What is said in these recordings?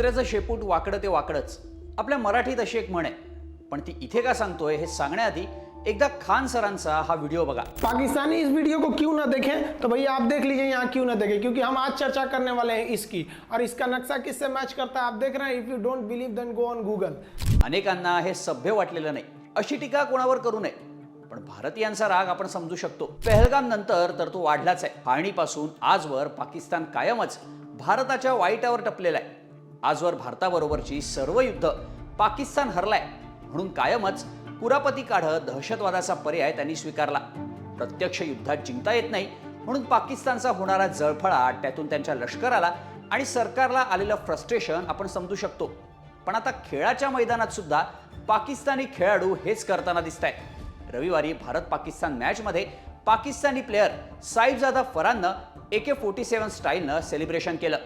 कुत्र्याचं शेपूट वाकडं ते वाकडंच. आपल्या मराठीत अशी एक म्हण आहे. पण ती इथे का सांगतोय हे सांगण्याआधी एकदा खान सरांचा हा व्हिडिओ बघा. पाकिस्तानी इस वीडियो को क्यों ना देखें? तो भैया आप देख लीजिए यहाँ क्यों ना देखें? क्योंकि हम आज चर्चा करने वाले हैं इसकी। और इसका नक्शा किससे मैच करता है? आप देख रहे हैं if you don't believe then go on Google अनेकांना हे सभ्य वाटलेलं नाही. अशी टीका कोणावर करू नये. पण भारतीयांचा राग आपण समजू शकतो. पहलगाम नंतर तर तो वाढलाच आहे. फाळणीपासून आजवर पाकिस्तान कायमच भारताच्या वाईटावर टपलेला आहे. आजवर भारताबरोबरची सर्व युद्ध पाकिस्तान हरलाय म्हणून कायमच कुरापती काढत दहशतवादाचा पर्याय त्यांनी स्वीकारला. प्रत्यक्ष युद्धात जिंकता येत नाही म्हणून पाकिस्तानचा होणारा जळफळा त्यातून त्यांच्या लष्कराला आणि सरकारला आलेलं फ्रस्ट्रेशन आपण समजू शकतो. पण आता खेळाच्या मैदानात सुद्धा पाकिस्तानी खेळाडू हेच करताना दिसत आहेत रविवारी भारत पाकिस्तान मॅचमध्ये पाकिस्तानी प्लेअर साहिबजादा फराननं ए के फोर्टी सेवन स्टाईलनं सेलिब्रेशन केलं.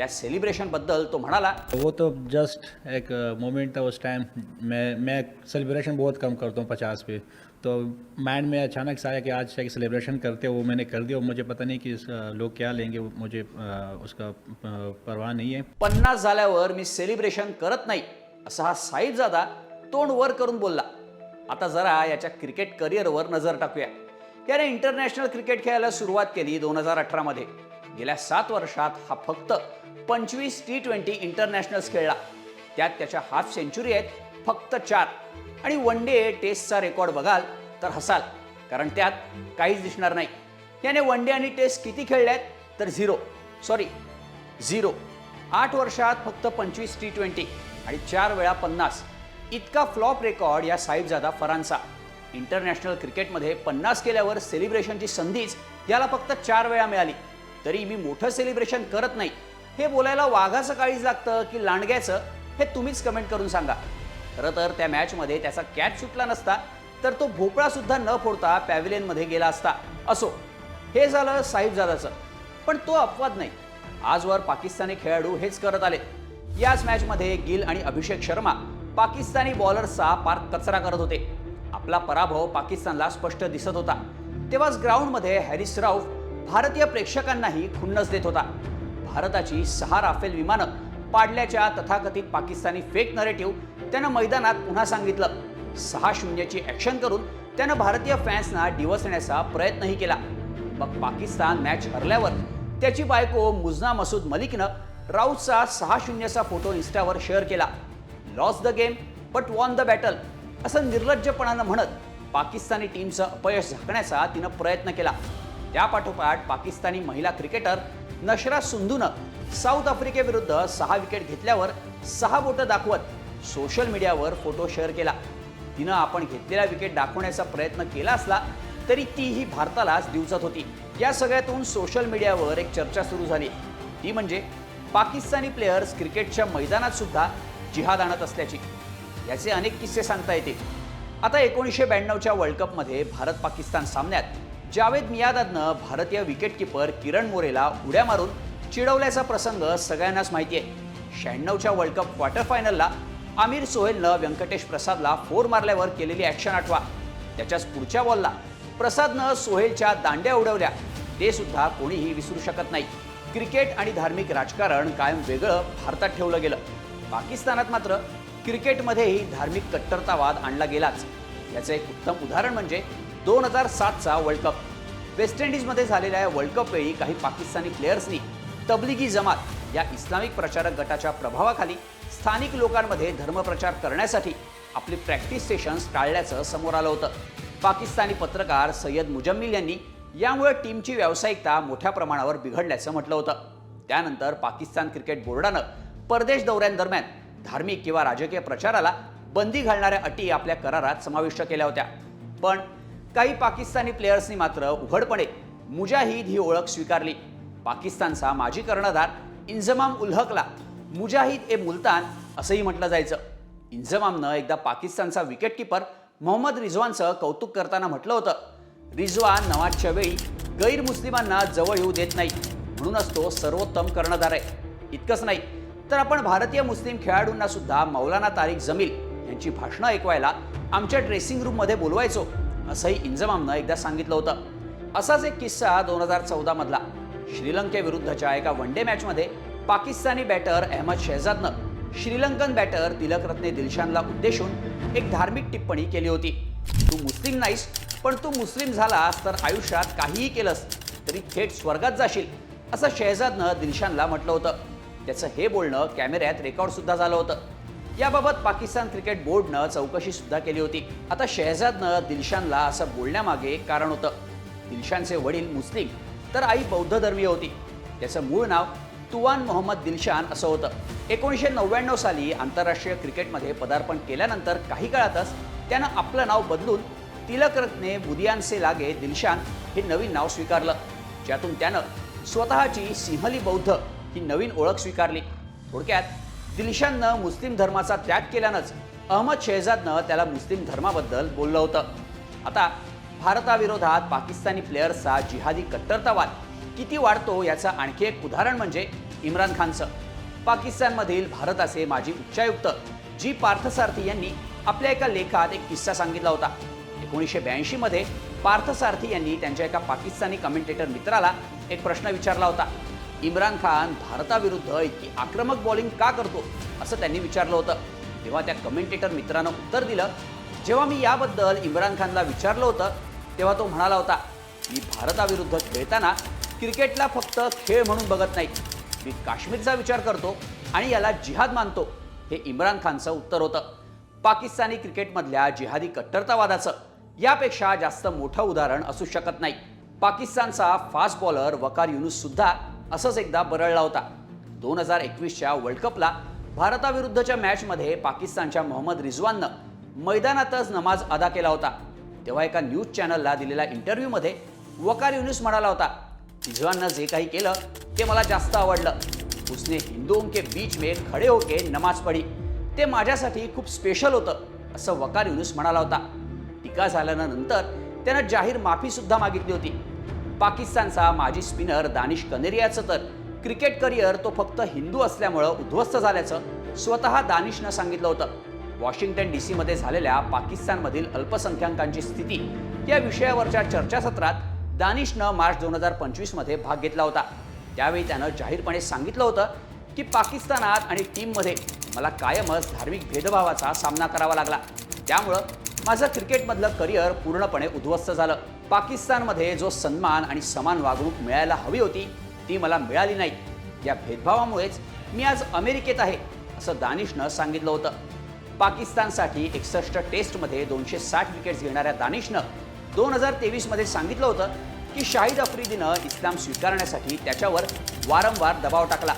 त्या सेलिब्रेशनबद्दल तो म्हणाला वो तो जस्ट एक मोमेंट था उस टाइम मैं मैं सेलिब्रेशन बहुत कम करता हूँ पचास पे। तो माइंड में अचानक से आया कि आज एक सेलिब्रेशन करते वो मैंने कर दिया मुझे पता नहीं कि अ, लोग क्या लेंगे मुझे अ, उसका परवाह नहीं है। पन्नास झाल्यावर मी सेलिब्रेशन करत नाही असा हा साईबजादा तोंड वर करून बोलला. आता जरा याच्या क्रिकेट करिअरवर नजर टाकूया. याने इंटरनॅशनल क्रिकेट खेळायला सुरुवात केली दोन हजार अठरामध्ये गेल्या सात वर्षात हा फक्त पंचवीस टी ट्वेंटी इंटरनॅशनल्स खेळला. त्यात त्याच्या हाफ सेंचुरी आहेत फक्त चार. आणि वन डे टेस्टचा रेकॉर्ड बघाल तर हसाल कारण त्यात काहीच दिसणार नाही. याने वन डे आणि टेस्ट किती खेळल्या आहेत? तर झिरो सॉरी झिरो आठ वर्षात फक्त पंचवीस टी ट्वेंटी आणि चार वेळा पन्नास. इतका फ्लॉप रेकॉर्ड या साहिबजादा फरांचा. इंटरनॅशनल क्रिकेटमध्ये पन्नास केल्यावर सेलिब्रेशनची संधीच याला फक्त चार वेळा मिळाली. तरी मी मोठं सेलिब्रेशन करत नाही. हे बोलायला वाघाचं काळीच लागतं की लांडग्याचं हे तुम्हीच कमेंट करून सांगा. खरं तर त्या मॅचमध्ये त्याचा कॅच सुटला नसता तर तो भोपळा सुद्धा न फोडता पॅव्हिलियनमध्ये गेला असता. असो हे झालं साहिबजादाचं पण तो अपवाद नाही. आजवर पाकिस्तानी खेळाडू हेच करत आले याच मॅचमध्ये गिल आणि अभिषेक शर्मा पाकिस्तानी बॉलर्सचा पार कचरा करत होते. आपला पराभव पाकिस्तानला स्पष्ट दिसत होता. तेव्हाच ग्राउंडमध्ये हॅरिस राऊफ भारतीय प्रेक्षकांनाही खुन्नस देत होता. भारताची सहा राफेल विमानं पाडल्याच्या तथाकथित पाकिस्तानी फेक नरेटिव्ह त्यानं मैदानात पुन्हा सांगितलं. सहा शून्यची ॲक्शन करून त्यानं भारतीय फॅन्सना डिवसण्याचा प्रयत्नही केला. मग पाकिस्तान मॅच हरल्यावर त्याची बायको मुजना मसूद मलिकनं राऊतचा सहा शून्यचा फोटो इन्स्टावर शेअर केला. Loss the game but won the battle असं निर्लज्जपणानं म्हणत पाकिस्तानी टीमचं अपयश झाकण्याचा तिनं प्रयत्न केला. त्यापाठोपाठ पाकिस्तानी महिला क्रिकेटर नशरा सुंधूनं साऊथ आफ्रिकेविरुद्ध सहा विकेट घेतल्यावर सहा बोटं दाखवत सोशल मीडियावर फोटो शेअर केला. तिनं आपण घेतलेला विकेट दाखवण्याचा प्रयत्न केला असला तरी तीही भारतालाच दिवसत होती. या सगळ्यातून सोशल मीडियावर एक चर्चा सुरू झाली. ती म्हणजे पाकिस्तानी प्लेयर्स क्रिकेटच्या मैदानात सुद्धा जिहाद आणत असल्याची. याचे अनेक किस्से सांगता येतील. आता एकोणीसशे ब्याण्णवच्या वर्ल्ड कपमध्ये भारत पाकिस्तान सामन्यात जावेद मियादादनं भारतीय विकेटकीपर किरण मोरेला उड्या मारून चिडवल्याचा प्रसंग सगळ्यांनाच माहिती आहे. शहाण्णवच्या वर्ल्ड कप क्वार्टर फायनलला आमिर सोहेलनं व्यंकटेश प्रसादला फोर मारल्यावर केलेली ॲक्शन आठवा. त्याच्याच पुढच्या बॉलला प्रसादनं सोहेलच्या दांड्या उडवल्या. ते सुद्धा कोणीही विसरू शकत नाही. क्रिकेट आणि धार्मिक राजकारण कायम वेगळं भारतात ठेवलं गेलं. पाकिस्तानात मात्र क्रिकेटमध्येही धार्मिक कट्टरतावाद आणला गेलाच. याचं एक उत्तम उदाहरण म्हणजे दोन हजार सातचा वर्ल्ड कप. वेस्ट इंडिजमध्ये झालेल्या या वर्ल्ड कप वेळी काही पाकिस्तानी प्लेयर्सनी तबलिगी जमात या इस्लामिक प्रचारक गटाच्या प्रभावाखाली स्थानिक लोकांमध्ये धर्मप्रचार करण्यासाठी आपली प्रॅक्टिस सेशन्स टाळल्याचं समोर आलं होतं. पाकिस्तानी पत्रकार सय्यद मुजम्मिल यांनी यामुळे टीमची व्यावसायिकता मोठ्या प्रमाणावर बिघडल्याचं म्हटलं होतं. त्यानंतर पाकिस्तान क्रिकेट बोर्डानं परदेश दौऱ्यांदरम्यान धार्मिक किंवा राजकीय प्रचाराला बंदी घालणाऱ्या अटी आपल्या करारात समाविष्ट केल्या होत्या. पण काही पाकिस्तानी प्लेयर्सनी मात्र उघडपणे मुजाहिद ही ओळख स्वीकारली. पाकिस्तानचा माजी कर्णधार इंजमाम उल हकला मुजाहिद ए मुलतान असंही म्हटलं जायचं. इंजमामनं एकदा पाकिस्तानचा विकेटकीपर मोहम्मद रिझवानचं कौतुक करताना म्हटलं होतं. रिझवान नवाजच्या वेळी गैरमुस्लिमांना जवळ येऊ देत नाही म्हणूनच तो सर्वोत्तम कर्णधार आहे. इतकंच नाही तर आपण भारतीय मुस्लिम खेळाडूंना सुद्धा मौलाना तारिक जमील यांची भाषणं ऐकवायला आमच्या ड्रेसिंग रूममध्ये बोलवायचो. असंही इंजमामनं एकदा सांगितलं होतं. असाच एक किस्सा दोन हजार चौदामधला श्रीलंकेविरुद्धच्या एका वन डे मॅचमध्ये पाकिस्तानी बॅटर अहमद शहजादनं श्रीलंकन बॅटर तिलकरत्ने दिलशानला उद्देशून एक धार्मिक टिप्पणी केली होती. तू मुस्लिम नाहीस पण तू मुस्लिम झालास तर आयुष्यात काहीही केलंस तरी थेट स्वर्गात जाशील असं शहजादनं दिलशानला म्हटलं होतं. त्याचं हे बोलणं कॅमेऱ्यात रेकॉर्डसुद्धा झालं होतं. याबाबत पाकिस्तान क्रिकेट बोर्डनं चौकशी सुद्धा केली होती. आता शहजादनं दिलशानला असं बोलण्यामागे कारण होतं. दिलशानचे वडील मुस्लिम तर आई बौद्ध धर्मीय होती. त्याचं मूळ नाव तुवान मोहम्मद दिलशान असं होतं. एकोणीसशे नव्याण्णव साली आंतरराष्ट्रीय क्रिकेटमध्ये पदार्पण केल्यानंतर काही काळातच त्यानं आपलं नाव बदलून तिलकरत्ने बुदियानसे लागे दिलशान हे नवीन नाव स्वीकारलं. ज्यातून त्यानं स्वतःची सिंहली बौद्ध ही नवीन ओळख स्वीकारली. थोडक्यात दिलशाननं मुस्लिम धर्माचा त्याग केल्यानंच अहमद शहजादनं त्याला मुस्लिम धर्माबद्दल बोललं होतं. आता भारताविरोधात पाकिस्तानी प्लेयर्सचा जिहादी कट्टरतावाद किती वाढतो याचं आणखी एक उदाहरण म्हणजे इम्रान खानचं. पाकिस्तानमधील भारताचे माजी उच्चायुक्त जी पार्थसारथी यांनी आपल्या एका लेखात एक किस्सा सांगितला होता. एकोणीसशे ब्याऐंशीमध्ये पार्थसारथी यांनी त्यांच्या एका पाकिस्तानी कमेंटेटर मित्राला एक प्रश्न विचारला होता. इम्रान खान भारताविरुद्ध इतकी आक्रमक बॉलिंग का करतो असं त्यांनी विचारलं होतं. तेव्हा त्या कमेंटेटर मित्रानं उत्तर दिलं जेव्हा मी याबद्दल इम्रान खानला विचारलं होतं तेव्हा तो म्हणाला होता मी भारताविरुद्ध खेळताना क्रिकेटला फक्त खेळ म्हणून बघत नाही. मी काश्मीरचा विचार करतो आणि याला जिहाद मानतो. हे इम्रान खानचं उत्तर होतं. पाकिस्तानी क्रिकेटमधल्या जिहादी कट्टरतावादाचं यापेक्षा जास्त मोठं उदाहरण असू शकत नाही. पाकिस्तानचा फास्ट बॉलर वकार युनुस सुद्धा असंच एकदा बरळला होता. दोन हजार एकवीसच्या वर्ल्ड कपला भारताविरुद्धच्या मॅचमध्ये पाकिस्तानच्या मोहम्मद रिझवाननं मैदानातच नमाज अदा केला होता. तेव्हा एका न्यूज चॅनलला दिलेल्या इंटरव्ह्यूमध्ये वकार युनिस म्हणाला होता रिझवाननं जे काही केलं ते मला जास्त आवडलं. उसने हिंदुओं के बीच में खडे होके नमाज पढी. ते माझ्यासाठी खूप स्पेशल होतं असं वकार युनिस म्हणाला होता. टीका झाल्यानंतर त्यानं जाहीर माफीसुद्धा मागितली होती. पाकिस्तानचा माजी स्पिनर दानिश कनेरियाचं तर. क्रिकेट करिअर तो फक्त हिंदू असल्यामुळं उद्ध्वस्त झाल्याचं स्वतः दानिशनं सांगितलं होतं. वॉशिंग्टन डी सीमध्ये झालेल्या पाकिस्तानमधील अल्पसंख्याकांची स्थिती या विषयावरच्या चर्चासत्रात दानिशनं मार्च दोन हजार पंचवीसमध्ये भाग घेतला होता. त्यावेळी त्यानं जाहीरपणे सांगितलं होतं की पाकिस्तानात आणि टीममध्ये मला कायमच धार्मिक भेदभावाचा सामना करावा लागला. त्यामुळं माझं क्रिकेटमधलं करिअर पूर्णपणे उद्ध्वस्त झालं. पाकिस्तानमध्ये जो सन्मान आणि समान वागणूक मिळायला हवी होती ती मला मिळाली नाही. या भेदभावामुळेच मी आज अमेरिकेत आहे असं दानिशनं सांगितलं होतं. पाकिस्तानसाठी एकसष्ट टेस्टमध्ये दोनशे साठ विकेट्स घेणाऱ्या दानिशनं दोन हजार तेवीसमध्ये सांगितलं होतं की शाहिद आफ्रिदीनं इस्लाम स्वीकारण्यासाठी त्याच्यावर वारंवार दबाव टाकला.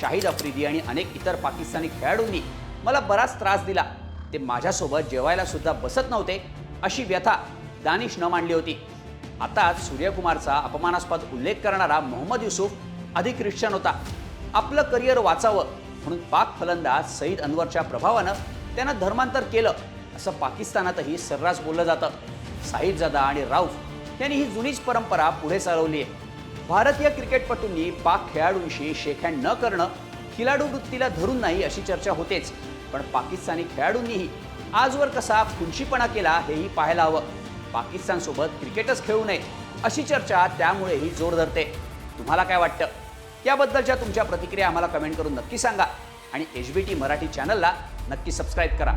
शाहिद आफ्रिदी आणि अनेक इतर पाकिस्तानी खेळाडूंनी मला बराच त्रास दिला. ते माझ्यासोबत जेवायला सुद्धा बसत नव्हते अशी व्यथा दानिशनं मांडली होती. आताच सूर्यकुमारचा अपमानास्पद उल्लेख करणारा मोहम्मद युसुफ अधिक ख्रिश्चन होता. आपलं करिअर वाचावं म्हणून पाक फलंदाज सईद अनवरच्या प्रभावानं त्यानं धर्मांतर केलं असं पाकिस्तानातही सर्रास बोललं जातं. साहिबजादा आणि राऊफ यांनी ही जुनीच परंपरा पुढे चालवली आहे. भारतीय क्रिकेटपटूंनी पाक खेळाडूंशी शेखहँड न करणं खिलाडू वृत्तीला धरून नाही अशी चर्चा होतेच पण पाकिस्तानी खेळाडूंनीही आजवर कसा खुनशीपणा केला हेही पाहायला हवं. पाकिस्तानसोबत क्रिकेटच खेळू नये अशी चर्चा त्यामुळेही जोर धरते. तुम्हाला काय वाटतं? याबद्दलच्या तुमच्या प्रतिक्रिया आम्हाला कमेंट करून नक्की सांगा आणि एच बी टी मराठी चॅनलला नक्की सबस्क्राईब करा.